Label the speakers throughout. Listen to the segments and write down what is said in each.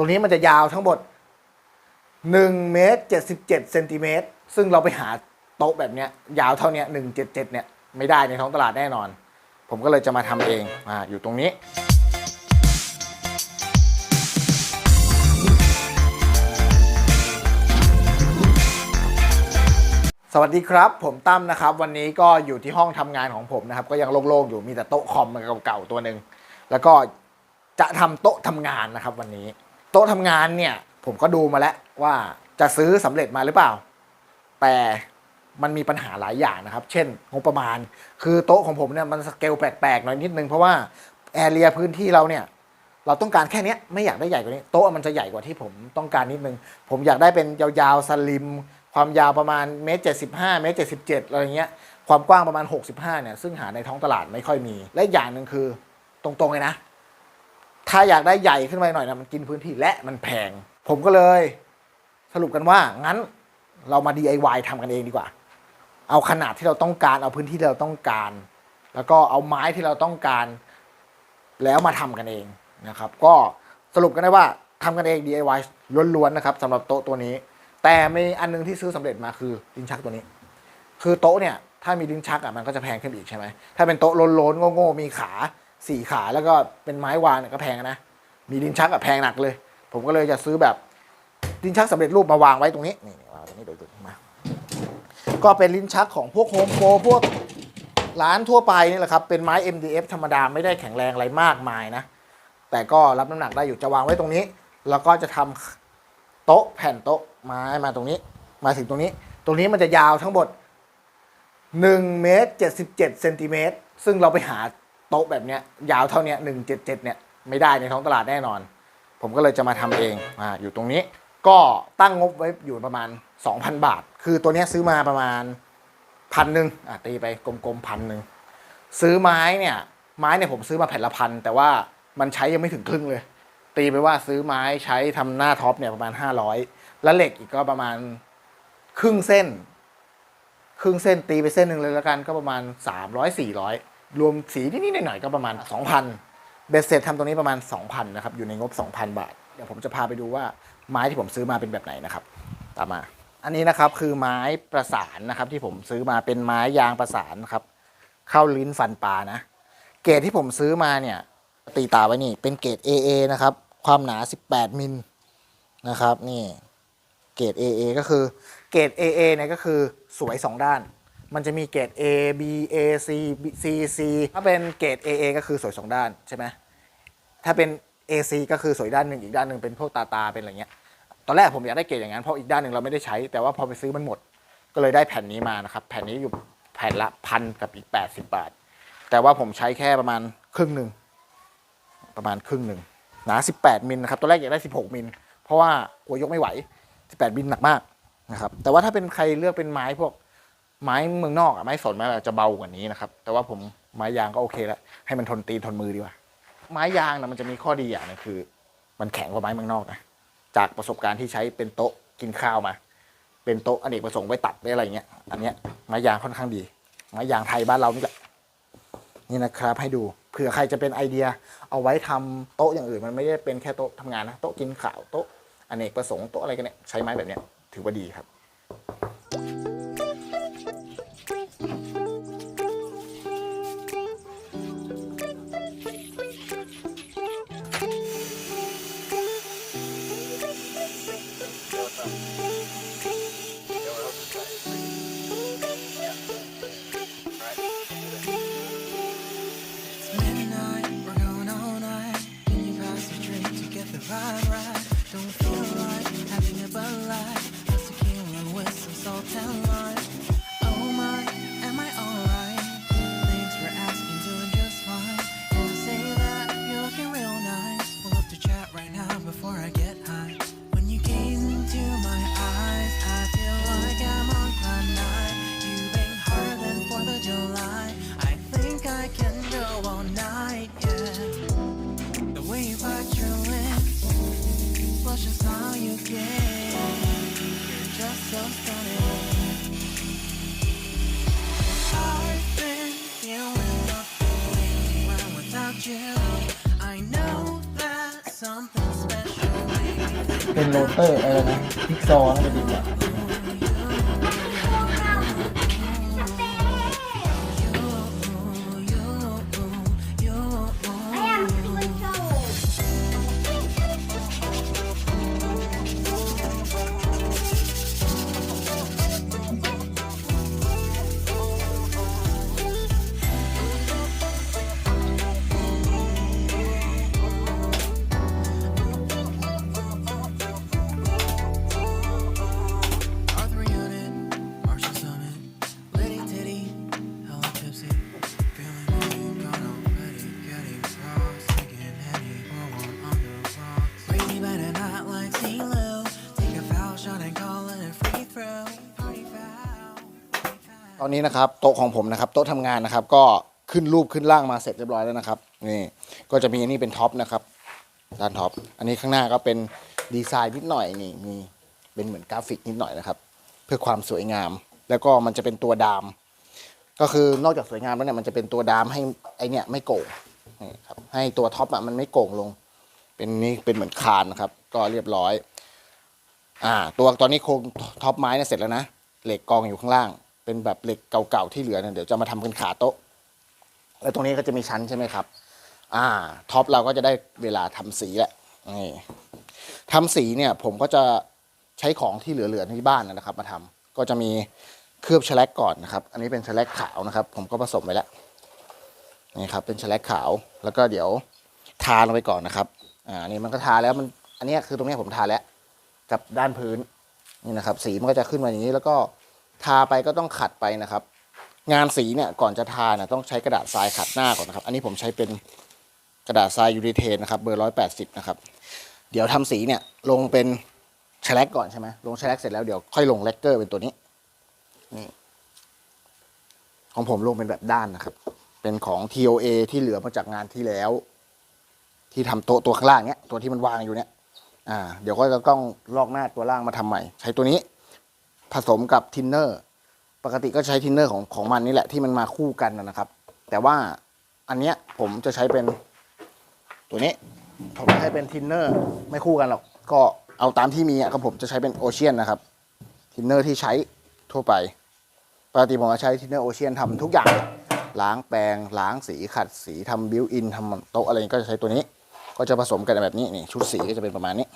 Speaker 1: รงนี้มันจะยาวทั้งหมด1เมตร77เซนติเมตรซึ่งเราไปหาโต๊ะแบบเนี้ยยาวเท่าเนี้ย177เนี่ยไม่ได้ในท้องตลาดแน่นอน ผมก็เลยจะมาทำเองอ่าอยู่ตรงนี้สวัสดีครับ ผมตั้มนะครับ วันนี้ก็อยู่ที่ห้องทำงานของผมนะครับ ก็ยังโล่งๆอยู่มีแต่โต๊ะคอมเก่าๆตัวหนึ่งแล้วก็จะทำโต๊ะทำงานนะครับวันนี้ โต๊ะทำงานเนี่ย ผมก็ดูมาแล้วว่าจะซื้อสำเร็จมาหรือเปล่า แต่มันมีปัญหาหลายอย่างนะครับ เช่นงบประมาณ คือโต๊ะของผมเนี่ยมันสเกลแปลกๆหน่อยนิดนึงเพราะว่าแอเรียพื้นที่เราเนี่ยเราต้องการแค่นี้ไม่อยากได้ใหญ่กว่านี้ โต๊ะมันจะใหญ่กว่าที่ผมต้องการนิดนึง ผมอยากได้เป็นยาวๆสลิม ความยาวประมาณเมตรเจ็ดสิบห้าเมตรเจ็ดสิบเจ็ดอะไรเงี้ยความกว้างประมาณ 65เนี่ยซึ่งหาในท้องตลาดไม่ค่อยมี และอีกอย่างหนึ่งคือตรงๆเลยนะ ถ้าอยากได้ใหญ่ขึ้นไปหน่อยนะมันกินพื้นที่และมันแพง ผมก็เลย สรุปกันว่างั้นเรามา DIY ทำกันเองดีกว่า เอาขนาดที่เราต้องการ เอาพื้นที่ที่เราต้องการ แล้วก็เอาไม้ที่เราต้องการ แล้วมาทำกันเองนะครับ ก็สรุปกันได้ว่าทำกันเอง DIY ล้วนๆนะครับสำหรับโต๊ะตัวนี้ แต่มีอันนึงที่ซื้อสำเร็จมาคือลิ้นชักตัวนี้ คือโต๊ะเนี่ยถ้ามีลิ้นชักอะมันก็จะแพงขึ้นอีกใช่ไหมถ้าเป็นโต๊ะโลนๆโง่ๆมีขา สี่ขาแล้วก็เป็นไม้วางเนี่ยก็แพงนะ มีลิ้นชักอะแพงหนักเลย ผมก็เลยจะซื้อแบบลิ้นชักสำเร็จรูปมาวางไว้ตรงนี้นี่วางตรงนี้โดยตรงมา ก็เป็นลิ้นชักของพวกโฮมโปรพวกร้านทั่วไปนี่แหละครับ เป็นไม้ MDF ธรรมดาไม่ได้แข็งแรงอะไรมากมายนะ แต่ก็รับน้ำหนักได้อยู่จะวางไว้ตรงนี้ แล้วก็จะทำโต๊ะแผ่นโต๊ะไม้มาตรงนี้ มาถึงตรงนี้ ตรงนี้มันจะยาวทั้งหมด1เมตร77เซนติเมตรซึ่งเราไปหา โต๊ะแบบเนี้ยยาวเท่าเนี้ย177เจ็ดเจ็ดเนี่ยไม่ได้ในท้องตลาดแน่นอน ผมก็เลยจะมาทำเองอ่าอยู่ตรงนี้ ก็ตั้งงบไว้อยู่ประมาณ 2,000 บาท คือตัวเนี้ยซื้อมาประมาณพันหนึ่งอะตีไปกลมๆพันหนึ่งซื้อไม้เนี่ยไม้เนี่ยผมซื้อมาแผ่นละพันแต่ว่ามันใช้ยังไม่ถึงครึ่งเลย ตีไปว่าซื้อไม้ใช้ทำหน้าท็อปเนี่ยประมาณ 500 แล้วเหล็กอีกก็ประมาณครึ่งเส้น ครึ่งเส้นตีไปเส้นหนึ่งเลยแล้วกันก็ประมาณ 300 400 รวมสีนิดๆหน่อยๆก็ประมาณ 2,000 เบสเสร็จทำตรงนี้ประมาณ 2,000 นะครับ อยู่ในงบ 2,000 บาท เดี๋ยวผมจะพาไปดูว่าไม้ที่ผมซื้อมาเป็นแบบไหนนะครับ ตามมา อันนี้นะครับคือไม้ประสานนะครับ ที่ผมซื้อมาเป็นไม้ยางประสานครับ เข้าลิ้นฟันปลานะ เกรดที่ผมซื้อมาเนี่ยตีตาไว้นี่เป็นเกรด AA นะครับ ความหนา 18 มิลนะครับนี่เกรด AA ก็คือเกรด AA เนี่ยก็คือสวย 2 ด้าน มันจะมีเกรด A B A C B C C ถ้าเป็นเกรด AA ก็คือสวย2ด้านใช่ไหมถ้าเป็น AC ก็คือสวยด้านหนึ่งอีกด้านหนึ่งเป็นพวกตาตาเป็นอะไรเงี้ยตอนแรกผมอยากได้เกรดอย่างนั้นเพราะอีกด้านหนึ่งเราไม่ได้ใช้ แต่ว่าพอไปซื้อมันหมด ก็เลยได้แผ่นนี้มานะครับ แผ่นนี้อยู่แผ่นละพันกับอีก 80 บาท แต่ว่าผมใช้แค่ประมาณครึ่งหนึ่งประมาณครึ่งหนึ่งหนา 18 มิลนะครับตอนแรกอยากได้ 16 มิลเพราะว่ากลัวยกไม่ไหว 18 มิลหนักมากนะครับแต่ว่าถ้าเป็นใครเลือกเป็นไม้พวก ไม้เมืองนอกอะไม้สนไม้อะไรจะเบากว่านี้นะครับ แต่ว่าผมไม้ยางก็โอเคแล้วให้มันทนตีนทนมือดีกว่า ไม้ยางนะมันจะมีข้อดีอย่างนึงคือ มันแข็งกว่าไม้เมืองนอกนะจากประสบการณ์ที่ใช้เป็นโต๊ะกินข้าวมา เป็นโต๊ะอเนกประสงค์ไว้ตัดไว้อะไรเงี้ย อันเนี้ยไม้ยางค่อนข้างดี ไม้ยางไทยบ้านเรานี่แหละนี่นะครับให้ดูเผื่อใครจะเป็นไอเดียเอาไว้ทำโต๊ะอย่างอื่น มันไม่ได้เป็นแค่โต๊ะทำงานนะโต๊ะกินข้าวโต๊ะอเนกประสงค์โต๊ะอะไรกันเนี่ยใช้ไม้แบบเนี้ยถือว่าดีครับ เป็นโรเตอร์อะไรนะพิกซอว์น่าจะดีกว่า ตอนนี้นะครับโต๊ะของผมนะครับโต๊ะทำงานนะครับ ก็ขึ้นรูปขึ้นร่างมาเสร็จเรียบร้อยแล้วนะครับนี่ก็จะมีอันนี้เป็นท็อปนะครับด้านท็อปอันนี้ข้างหน้าก็เป็นดีไซน์นิดหน่อยนี่มีเป็นเหมือนกราฟิกนิดหน่อยนะครับ เพื่อความสวยงาม แล้วก็มันจะเป็นตัวดาม ก็คือนอกจากสวยงามแล้วเนี่ยมันจะเป็นตัวดามให้ไอเนี่ยไม่โก่งนี่ครับให้ตัวท็อปอะมันไม่โก่งลง เป็นนี่เป็นเหมือนคานนะครับ ก็เรียบร้อย อ่า ตัวตอนนี้โครงท็อปไม้เนี่ยเสร็จแล้วนะ เหล็กกองอยู่ข้างล่าง เป็นแบบเหล็กเก่าๆที่เหลือเนี่ยเดี๋ยวจะมาทำเป็นขาโต๊ะ แล้วตรงนี้ก็จะมีชั้นใช่ไหมครับ อ่า ท็อปเราก็จะได้เวลาทำสีแหละ นี่ทำสีเนี่ยผมก็จะใช้ของที่เหลือๆที่บ้านนะครับ มาทำก็จะมีเคลือบแฉลกก่อนนะครับ อันนี้เป็นแฉลกขาวนะครับ ผมก็ผสมไปแล้ว นี่ครับ เป็นแฉลกขาว แล้วก็เดี๋ยวทาลงไปก่อนนะครับ อ่า นี่มันก็ทาแล้วมัน อันนี้คือตรงนี้ผมทาแล้ว กับด้านพื้นนี่นะครับ สีมันก็จะขึ้นมาอย่างนี้ แล้วก็ทาไปก็ต้องขัดไปนะครับ งานสีเนี่ยก่อนจะทาเนี่ยต้องใช้กระดาษทรายขัดหน้าก่อนนะครับ อันนี้ผมใช้เป็นกระดาษทรายยูริเทนนะครับเบอร์ร้อยแปดสิบนะครับ เดี๋ยวทำสีเนี่ยลงเป็นแฉลกก่อนใช่ไหมลงแฉลกเสร็จแล้วเดี๋ยวค่อยลงแลกเกอร์เป็นตัวนี้นี่ของผมลงเป็นแบบด้านนะครับ เป็นของ TOA ที่เหลือมาจากงานที่แล้ว ที่ทำโต๊ะตัวข้างล่างเนี้ยตัวที่มันวางอยู่เนี้ย อ่าเดี๋ยวก็จะต้องลอกหน้าตัวล่างมาทำใหม่ ใช้ตัวนี้ ผสมกับทินเนอร์ ปกติก็ใช้ทินเนอร์ของของมันนี่แหละที่มันมาคู่กันนะนะครับ แต่ว่าอันเนี้ยผมจะใช้เป็นตัวนี้ ผมจะใช้เป็นทินเนอร์ไม่คู่กันหรอก ก็เอาตามที่มีอะครับผมจะใช้เป็นโอเชียนนะครับทินเนอร์ที่ใช้ทั่วไป ปกติผมจะใช้ทินเนอร์โอเชียนทำทุกอย่างล้างแปรงล้างสีขัดสีทำบิวอินทำโต๊ะอะไรก็จะใช้ตัวนี้ ก็จะผสมกันแบบนี้นี่ชุดสีก็จะเป็นประมาณนี้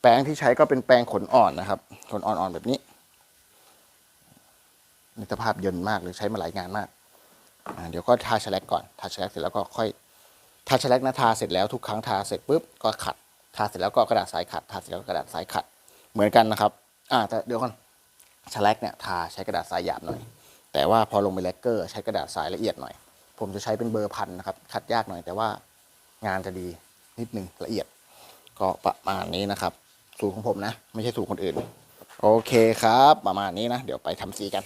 Speaker 1: แปรงที่ใช้ก็เป็นแปรงขนอ่อนนะครับ ขนอ่อนๆแบบนี้มิตรภาพเยินมากเลยใช้มาหลายงานมาก เดี๋ยวก็ทาแฉลกก่อน ทาแฉลกเสร็จแล้วก็ค่อย ทาแฉลกนะทาเสร็จแล้วทุกครั้งทาเสร็จปุ๊บก็ขัด ทาเสร็จแล้วก็กระดาษสายขัด ทาเสร็จแล้วกระดาษสายขัด เหมือนกันนะครับ อ่าแต่เดี๋ยวก่อนแฉลกเนี่ยทาใช้กระดาษทรายหยาบหน่อย แต่ว่าพอลงไปแลกเกอร์ใช้กระดาษทรายละเอียดหน่อย ผมจะใช้เป็นเบอร์พันนะครับ ขัดยากหน่อยแต่ว่า งานจะดีนิดนึงละเอียด ก็ประมาณนี้นะครับ สูตรของผมนะ ไม่ใช่สูตรคนอื่น โอเคครับ ประมาณนี้นะ เดี๋ยวไปทำสีกัน